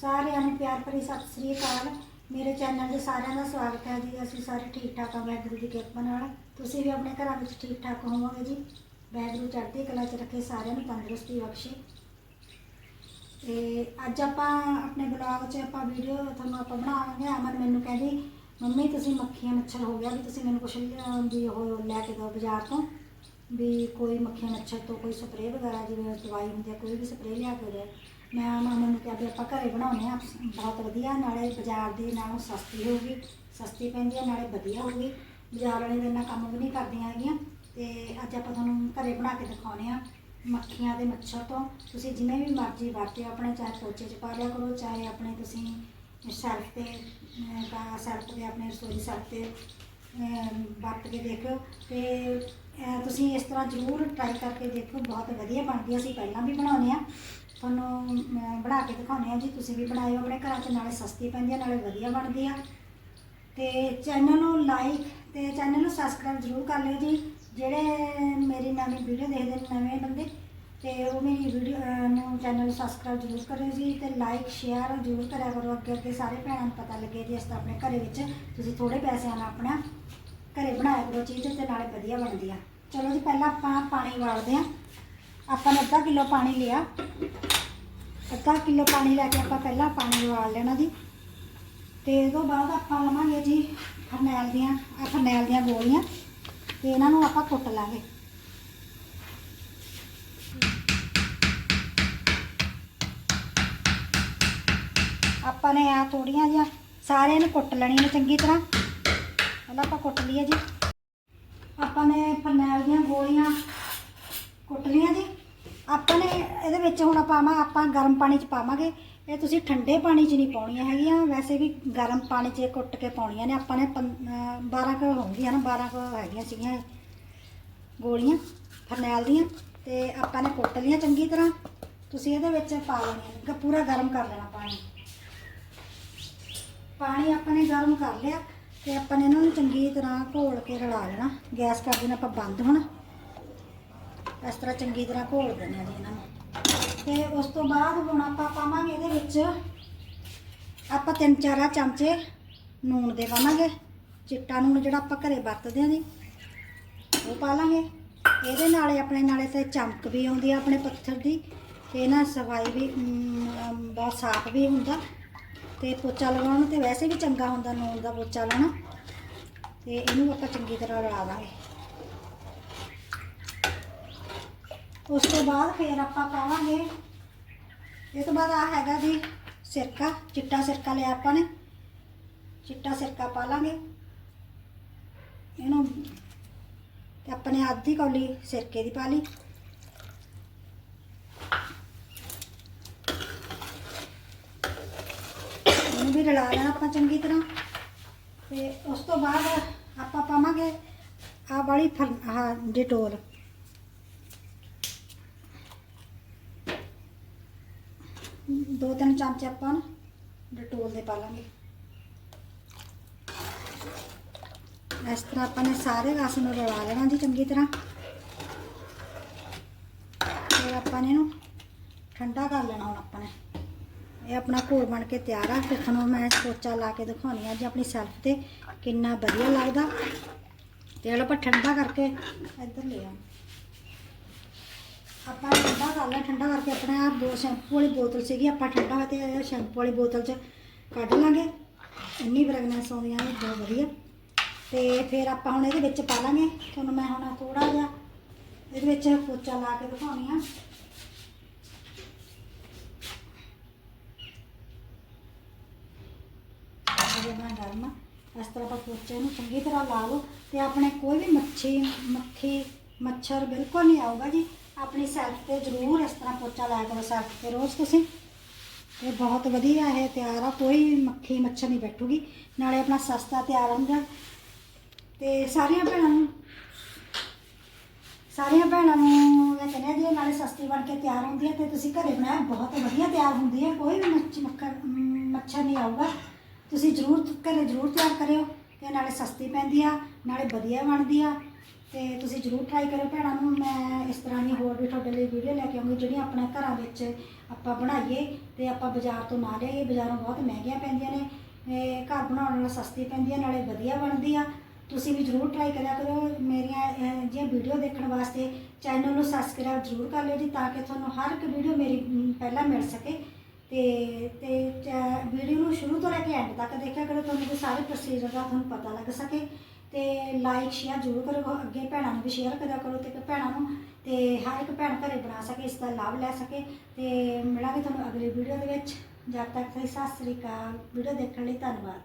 ਸਾਰਿਆਂ ਨੂੰ ਪਿਆਰ ਭਰੀ ਸਤਿ ਸ੍ਰੀ ਅਕਾਲ। ਮੇਰੇ ਚੈਨਲ 'ਤੇ ਸਾਰਿਆਂ ਦਾ ਸਵਾਗਤ ਹੈ ਜੀ। ਅਸੀਂ ਸਾਰੇ ਠੀਕ ਠਾਕ ਹਾਂ ਵਾਹਿਗੁਰੂ ਦੀ ਕਿਰਪਾ ਨਾਲ। ਤੁਸੀਂ ਵੀ ਆਪਣੇ ਘਰਾਂ ਵਿੱਚ ਠੀਕ ਠਾਕ ਹੋਵੋਗੇ ਜੀ? ਵਾਹਿਗੁਰੂ ਚੜ੍ਹਦੀ ਕਲਾ 'ਚ ਰੱਖੇ ਸਾਰਿਆਂ ਨੂੰ ਤੰਦਰੁਸਤੀ ਬਖਸ਼ੇ। ਤੇ ਅੱਜ ਆਪਾਂ ਆਪਣੇ ਬਲੌਗ 'ਚ ਆਪਾਂ ਵੀਡੀਓ ਤੁਹਾਨੂੰ ਆਪਾਂ ਬਣਾਵਾਂਗੇ। ਅਮਨ ਮੈਨੂੰ ਕਹਿੰਦੀ, ਮੰਮੀ, ਤੁਸੀਂ ਮੱਖੀਆਂ ਮੱਛਰ ਹੋ ਗਿਆ ਵੀ ਤੁਸੀਂ ਮੈਨੂੰ ਕੁਛ ਵੀ ਉਹ ਲੈ ਕੇ ਦਿਓ ਬਾਜ਼ਾਰ ਤੋਂ। ਵੀ ਕੋਈ ਮੱਖੀਆਂ ਮੱਛਰ ਤੋਂ ਕੋਈ ਸਪਰੇਅ ਵਗੈਰਾ, ਜਿਵੇਂ ਦਵਾਈ ਹੁੰਦੀ ਹੈ, ਕੋਈ ਵੀ ਸਪਰੇਅ ਲਿਆ ਕੇ ਦੇ ਮੈਂ ਉਹਨਾਂ ਨੂੰ ਕਿਹਾ ਵੀ ਆਪਾਂ ਘਰੇ ਬਣਾਉਂਦੇ ਆ ਬਹੁਤ ਵਧੀਆ ਨਾਲੇ ਬਾਜ਼ਾਰ ਦੇ ਨਾਲੋਂ ਸਸਤੀ ਹੋਊਗੀ ਸਸਤੀ ਪੈਂਦੀ ਹੈ ਨਾਲੇ ਵਧੀਆ ਹੋਊਗੀ। ਬਾਜ਼ਾਰ ਵਾਲੇ ਦੇ ਇੰਨਾ ਕੰਮ ਵੀ ਨਹੀਂ ਕਰਦੀਆਂ ਹੈਗੀਆਂ ਤੇ ਅੱਜ ਆਪਾਂ ਤੁਹਾਨੂੰ ਘਰੇ ਬਣਾ ਕੇ ਦਿਖਾਉਂਦੇ ਆ ਮੱਖੀਆਂ ਦੇ ਮੱਛਰ ਤੋਂ। ਤੁਸੀਂ ਜਿਵੇਂ ਵੀ ਮਰਜ਼ੀ ਵਰਤਿਓ ਆਪਣੇ ਚਾਹੇ ਪੋਚੇ 'ਚ ਪਾ ਲਿਆ ਕਰੋ ਚਾਹੇ ਆਪਣੇ ਤੁਸੀਂ ਸੈਲਫ ਤੇ ਅਹ, ਸੈਲਫ ਤੇ ਆਪਣੇ ਰਸੋਈ ਸੈਲਫ ਤੇ ਵਰਤ ਕੇ ਦੇਖਿਓ। ਤੇ ਅਹ, ਤੁਸੀਂ ਇਸ ਤਰ੍ਹਾਂ ਜ਼ਰੂਰ ਟਰਾਈ ਕਰਕੇ ਦੇਖੋ ਬਹੁਤ ਵਧੀਆ ਬਣਦੀ ਹੈ ਅਸੀਂ ਪਹਿਲਾਂ ਵੀ ਬਣਾਉਂਦੇ ਆ। ਤੁਹਾਨੂੰ ਅਮ, ਬਣਾ ਕੇ ਦਿਖਾਉਂਦੇ ਆ ਜੀ। ਤੁਸੀਂ ਵੀ ਬਣਾਇਓ ਆਪਣੇ ਘਰਾਂ 'ਚ ਨਾਲੇ ਸਸਤੀ ਪੈਂਦੀ ਆ ਨਾਲੇ ਵਧੀਆ ਬਣਦੀ ਆ। ਤੇ ਚੈਨਲ ਨੂੰ ਲਾਈਕ ਤੇ ਚੈਨਲ ਨੂੰ ਸਬਸਕ੍ਰਾਈਬ ਜ਼ਰੂਰ ਕਰ ਲਿਓ ਜੀ। ਜਿਹੜੇ ਮੇਰੀ ਨਵੀਂ ਵੀਡੀਓ ਦੇਖਦੇ ਨੇ ਨਵੇਂ ਬੰਦੇ ਤੇ ਉਹ ਮੇਰੀ ਵੀਡੀਓ ਨੂੰ ਚੈਨਲ ਨੂੰ ਸਬਸਕ੍ਰਾਈਬ ਜ਼ਰੂਰ ਕਰਿਓ ਜੀ। ਤੇ ਲਾਈਕ ਸ਼ੇਅਰ ਜ਼ਰੂਰ ਕਰਿਆ ਕਰੋ। ਅੱਗੇ ਅੱਗੇ ਸਾਰੇ ਭੈਣਾਂ ਨੂੰ ਪਤਾ ਲੱਗੇ ਜੀ ਇਸ ਤਰ੍ਹਾਂ ਆਪਣੇ ਘਰੇ ਵਿੱਚ ਤੁਸੀਂ ਥੋੜੇ ਪੈਸਿਆਂ ਨਾਲ ਆਪਣਾ ਘਰੇ ਬਣਾਇਆ ਕਰੋ ਚੀਜ਼ ਤੇ ਨਾਲੇ ਵਧੀਆ ਬਣਦੀ ਆ। ਚਲੋ ਜੀ, ਪਹਿਲਾਂ ਆਪਾਂ ਪਾਣੀ ਵਾਲਦੇ ਆ। ਆਪਾਂ ਨੇ ਅੱਧਾ ਕਿਲੋ ਪਾਣੀ ਲਿਆ। ਅੱਧਾ ਕਿਲੋ ਪਾਣੀ ਲੈ ਕੇ ਆਪਾਂ ਪਹਿਲਾਂ ਪਾਣੀ ਉਬਾਲ ਲੈਣਾ ਜੀ। ਤੇ ਇਹ ਤੋਂ ਬਾਅਦ ਆਪਾਂ ਲਵਾਂਗੇ ਜੀ ਫਰਨੈਲ ਦੀਆਂ ਆ ਫਰਨੈਲ ਦੀਆਂ ਗੋਲੀਆਂ। ਤੇ ਇਹਨਾਂ ਨੂੰ ਆਪਾਂ ਕੁੱਟ ਲਾਂਗੇ। ਆਪਾਂ ਨੇ ਆ ਥੋੜੀਆਂ ਜਿਹਾ ਸਾਰਿਆਂ ਨੂੰ ਕੁੱਟ ਲੈਣੀਆਂ ਨੇ ਚੰਗੀ ਤਰ੍ਹਾਂ। ਪਹਿਲਾਂ ਆਪਾਂ ਕੁੱਟ ਲਈਏ ਜੀ। ਆਪਾਂ ਨੇ ਫਰਨੈਲ ਦੀਆਂ ਗੋਲੀਆਂ ਕੁੱਟ ਲਈਆਂ ਜੀ। ਆਪਾਂ ਨੇ ਇਹਦੇ ਵਿੱਚ ਹੁਣ ਪਾਵਾਂ ਆਪਾਂ ਗਰਮ ਪਾਣੀ 'ਚ ਪਾਵਾਂਗੇ। ਇਹ ਤੁਸੀਂ ਠੰਡੇ ਪਾਣੀ 'ਚ ਨਹੀਂ ਪਾਉਣੀਆਂ ਹੈਗੀਆਂ। ਵੈਸੇ ਵੀ ਗਰਮ ਪਾਣੀ 'ਚ ਕੁੱਟ ਕੇ ਪਾਉਣੀਆਂ ਨੇ। ਆਪਾਂ ਨੇ 12 ਕੁ ਹੋਣਗੀਆਂ ਨਾ 12 ਕੁ ਹੈਗੀਆਂ ਸੀਗੀਆਂ ਗੋਲੀਆਂ, ਫਰਨੈਲ ਦੀਆਂ। ਤੇ ਆਪਾਂ ਨੇ ਕੁੱਟ ਲਈਆਂ ਚੰਗੀ ਤਰ੍ਹਾਂ। ਤੁਸੀਂ ਇਹਦੇ ਵਿੱਚ ਪਾ ਲੈਣੀਆਂ ਨੇ। ਪੂਰਾ ਗਰਮ ਕਰ ਲੈਣਾ ਪਾਣੀ। ਪਾਣੀ ਆਪਾਂ ਨੇ ਗਰਮ ਕਰ ਲਿਆ। ਤੇ ਆਪਾਂ ਨੇ ਇਹਨਾਂ ਨੂੰ ਚੰਗੀ ਤਰ੍ਹਾਂ ਘੋਲ ਕੇ ਰਲਾ ਲੈਣਾ। ਗੈਸ ਕਰ ਦੇਣਾ ਆਪਾਂ ਬੰਦ ਹੁਣ। ਇਸ ਤਰ੍ਹਾਂ ਚੰਗੀ ਤਰ੍ਹਾਂ ਘੋਲ ਦੇਣਾ ਜੀ ਇਹਨਾਂ ਨੂੰ। ਤੇ ਉਸ ਤੋਂ ਬਾਅਦ ਹੁਣ ਆਪਾਂ ਪਾਵਾਂਗੇ ਇਹਦੇ ਵਿੱਚ ਆਪਾਂ ਤਿੰਨ ਚਾਰ ਚਮਚੇ ਨੂਣ ਦੇ ਪਾਵਾਂਗੇ। ਚਿੱਟਾ ਨੂਣ ਜਿਹੜਾ ਆਪਾਂ ਘਰੇ ਵਰਤਦੇ ਆਂ ਜੀ, ਉਹ ਪਾ ਲਾਂਗੇ। ਇਹਦੇ ਨਾਲੇ ਆਪਣੇ ਨਾਲੇ ਤੇ ਚਮਕ ਵੀ ਆਉਂਦੀ ਆ ਆਪਣੇ ਪੱਥਰ ਦੀ। ਤੇ ਨਾ ਸਫ਼ਾਈ ਵੀ ਬਹੁਤ ਸਾਫ਼ ਵੀ ਹੁੰਦਾ। ਤੇ ਪੋਚਾ ਲਗਾਉਣ ਤੇ ਵੈਸੇ ਵੀ ਚੰਗਾ ਹੁੰਦਾ, ਨੂਣ ਦਾ ਪੋਚਾ ਲਾਉਣਾ। ਤੇ ਇਹਨੂੰ ਆਪਾਂ ਚੰਗੀ ਤਰ੍ਹਾਂ ਰਲਾ ਦਾਂਗੇ ਉਸ ਤੋਂ ਬਾਅਦ ਫਿਰ ਆਪਾਂ ਪਾਵਾਂਗੇ, ਇਹ ਤੋਂ ਬਾਅਦ ਆ ਹੈਗਾ ਜੀ ਸਿਰਕਾ, ਚਿੱਟਾ ਸਿਰਕਾ ਲਿਆ ਆਪਾਂ ਨੇ। ਚਿੱਟਾ ਸਿਰਕਾ ਪਾ ਲਾਂਗੇ। ਇਹਨੂੰ ਤੇ ਆਪਣੇ ਅੱਧੀ ਕੌਲੀ ਸਿਰਕੇ ਦੀ ਪਾ ਲਈ ਇਹਨੂੰ ਵੀ ਰਲਾ ਲੈਣਾ ਆਪਾਂ ਚੰਗੀ ਤਰ੍ਹਾਂ। ਤੇ ਉਸ ਤੋਂ ਬਾਅਦ ਆਪਾਂ ਪਾਵਾਂਗੇ ਆ ਵਾਲੀ ਫਲ ਆਹ ਡਿਟੋਲ। ਦੋ ਤਿੰਨ ਚਮਚੇ ਆਪਾਂ ਨਾ ਡਟੋਲ ਦੇ ਪਾ ਲਾਂਗੇ ਇਸ ਤਰ੍ਹਾਂ ਆਪਾਂ ਨੇ ਸਾਰੇ ਰਸ ਨੂੰ ਰਲਾ ਲੈਣਾ ਜੀ ਚੰਗੀ ਤਰ੍ਹਾਂ। ਫਿਰ ਆਪਾਂ ਨੇ ਇਹਨੂੰ ਠੰਡਾ ਕਰ ਲੈਣਾ ਹੁਣ ਆਪਾਂ ਨੇ। ਇਹ ਆਪਣਾ ਘੋਲ ਬਣ ਕੇ ਤਿਆਰ ਆ। ਤੇ ਤੁਹਾਨੂੰ ਮੈਂ ਪੋਚਾ ਲਾ ਕੇ ਦਿਖਾਉਣੀ ਆ ਜੀ ਆਪਣੀ ਸੈਲਫ ਤੇ, ਕਿੰਨਾ ਵਧੀਆ ਲੱਗਦਾ। ਤੇ ਹਲ ਆਪਾਂ ਠੰਡਾ ਕਰਕੇ ਇੱਧਰ ਲੈ ਆ ਆਪਾਂ ਠੰਡਾ ਕਰ ਲਿਆ, ਠੰਡਾ ਕਰਕੇ ਆਪਣਾ ਆਹ ਦੋ ਸ਼ੈਂਪੂ ਵਾਲੀ ਬੋਤਲ ਸੀਗੀ, ਆਪਾਂ ਠੰਡਾ ਹੋਇਆ ਤੇ ਸ਼ੈਂਪੂ ਵਾਲੀ ਬੋਤਲ 'ਚ ਕੱਢ ਲਾਂਗੇ। ਇੰਨੀ ਫ੍ਰੈਗਨੈਂਸ ਆਉਂਦੀਆਂ ਨੇ ਬਹੁਤ ਵਧੀਆ। ਤੇ ਫਿਰ ਆਪਾਂ ਹੁਣ ਇਹਦੇ ਵਿੱਚ ਪਾ ਲਾਂਗੇ। ਤੁਹਾਨੂੰ ਮੈਂ ਹੁਣ ਥੋੜਾ ਜਿਹਾ ਇਹਦੇ ਵਿੱਚ ਪੋਚਾ ਲਾ ਕੇ ਦਿਖਾਉਣੀ ਆ ਇਹ ਬਣਾ ਗਰਮ ਇਸ ਤਰ੍ਹਾਂ ਆਪਾਂ ਪੋਚੇ ਨੂੰ ਚੰਗੀ ਤਰ੍ਹਾਂ ਲਾ ਲਓ ਤੇ ਆਪਣੇ ਕੋਈ ਵੀ ਮੱਛੀ, ਮੱਖੀ, ਮੱਛਰ ਬਿਲਕੁਲ ਨਹੀਂ ਆਊਗਾ ਜੀ। ਆਪਣੀ ਸੈਲਫ ਤੇ ਜ਼ਰੂਰ ਇਸ ਤਰ੍ਹਾਂ ਪੋਚਾ ਲਾਇਆ ਕਰੋ ਸੈਲਫ ਤੇ ਰੋਜ਼ ਤੁਸੀਂ। ਇਹ ਬਹੁਤ ਵਧੀਆ ਇਹ ਤਿਆਰ ਆ, ਕੋਈ ਮੱਖੀ, ਮੱਛਰ ਨਹੀਂ ਬੈਠੂਗੀ। ਨਾਲੇ ਆਪਣਾ ਸਸਤਾ ਤਿਆਰ ਹੁੰਦਾ। ਤੇ ਸਾਰੀਆਂ ਭੈਣਾਂ ਨੂੰ ਸਾਰੀਆਂ ਭੈਣਾਂ ਨੂੰ ਇਹ ਕਹਿੰਦੇ ਜੀ ਨਾਲੇ ਸਸਤੀ ਬਣ ਕੇ ਤਿਆਰ ਹੁੰਦੀ ਹੈ ਤੇ ਤੁਸੀਂ ਘਰੇ ਬਣਾਇਆ, ਬਹੁਤ ਵਧੀਆ ਤਿਆਰ ਹੁੰਦੀ ਹੈ ਕੋਈ ਵੀ ਮੱਛੀ ਮੱਖਰ ਮੱਛਰ ਨਹੀਂ ਆਊਗਾ। ਤੁਸੀਂ ਜ਼ਰੂਰ ਘਰੇ ਜ਼ਰੂਰ ਤਿਆਰ ਕਰਿਓ ਤੇ ਨਾਲੇ ਸਸਤੀ ਪੈਂਦੀ ਆ, ਨਾਲੇ ਵਧੀਆ ਬਣਦੀ ਆ। ਤੇ ਤੁਸੀਂ ਜਰੂਰ ਟਰਾਈ ਕਰਿਓ ਭੈਣਾਂ ਨੂੰ, ਮੈਂ ਇਸ ਤਰ੍ਹਾਂ ਦੀ ਹੋਰ ਵੀ ਤੁਹਾਡੇ ਲਈ ਵੀਡੀਓ ਲੈ ਕੇ ਆਉਂਗੀ, ਜਿਹੜੀਆਂ ਆਪਣੇ ਘਰਾਂ ਵਿੱਚ ਆਪਾਂ ਬਣਾਈਏ ਤੇ ਆਪਾਂ ਬਾਜ਼ਾਰ ਤੋਂ ਨਾ ਲਿਆਈਏ, ਬਾਜ਼ਾਰੋਂ ਬਹੁਤ ਮਹਿੰਗੀਆਂ ਪੈਂਦੀਆਂ ਨੇ। ਇਹ ਘਰ ਬਣਾਉਣ ਨਾਲ ਸਸਤੀ ਪੈਂਦੀ ਆ, ਨਾਲੇ ਵਧੀਆ ਬਣਦੀ ਆ। ਤੁਸੀਂ ਵੀ ਜਰੂਰ ਟਰਾਈ ਕਰਿਆ ਕਰੋ ਮੇਰੀਆਂ ਇਹ ਜਿਹੀਆਂ ਵੀਡੀਓ ਦੇਖਣ ਵਾਸਤੇ। ਚੈਨਲ ਨੂੰ ਸਬਸਕ੍ਰਾਈਬ ਜਰੂਰ ਕਰ ਲਿਓ ਜੀ, ਤਾਂ ਕਿ ਤੁਹਾਨੂੰ ਹਰ ਇੱਕ ਵੀਡੀਓ ਮੇਰੀ ਪਹਿਲਾਂ ਮਿਲ ਸਕੇ। ਤੇ ਤੇ ਚੈ- ਵੀਡੀਓ ਨੂੰ ਸ਼ੁਰੂ ਤੋਂ ਲੈ ਕੇ ਐਂਡ ਤੱਕ ਦੇਖਿਆ ਕਰੋ, ਤੁਹਾਨੂੰ ਵੀ ਸਾਰੇ ਪ੍ਰੋਸੀਜਰ ਦਾ ਤੁਹਾਨੂੰ ਪਤਾ ਲੱਗ ਸਕੇ। ਤੇ ਲਾਈਕ ਸ਼ੇਅਰ ਜਰੂਰ ਕਰੋ ਅੱਗੇ ਭੈਣਾਂ ਨੂੰ ਵੀ ਸ਼ੇਅਰ ਕਰਿਆ ਕਰੋ ਤੇ ਭੈਣਾਂ ਨੂੰ ਤੇ ਹਰ ਇੱਕ ਭੈਣ ਘਰੇ ਬਣਾ ਸਕੇ, ਇਸ ਦਾ ਲਾਭ ਲੈ ਸਕੇ। ਤੇ ਮਿਲਾਂਗੇ ਤੁਹਾਨੂੰ ਅਗਲੀ ਵੀਡੀਓ ਦੇ ਵਿੱਚ। ਜਦ ਤੱਕ ਸਤਿ ਸ੍ਰੀ ਅਕਾਲ। ਵੀਡੀਓ ਦੇਖਣ ਲਈ ਧੰਨਵਾਦ।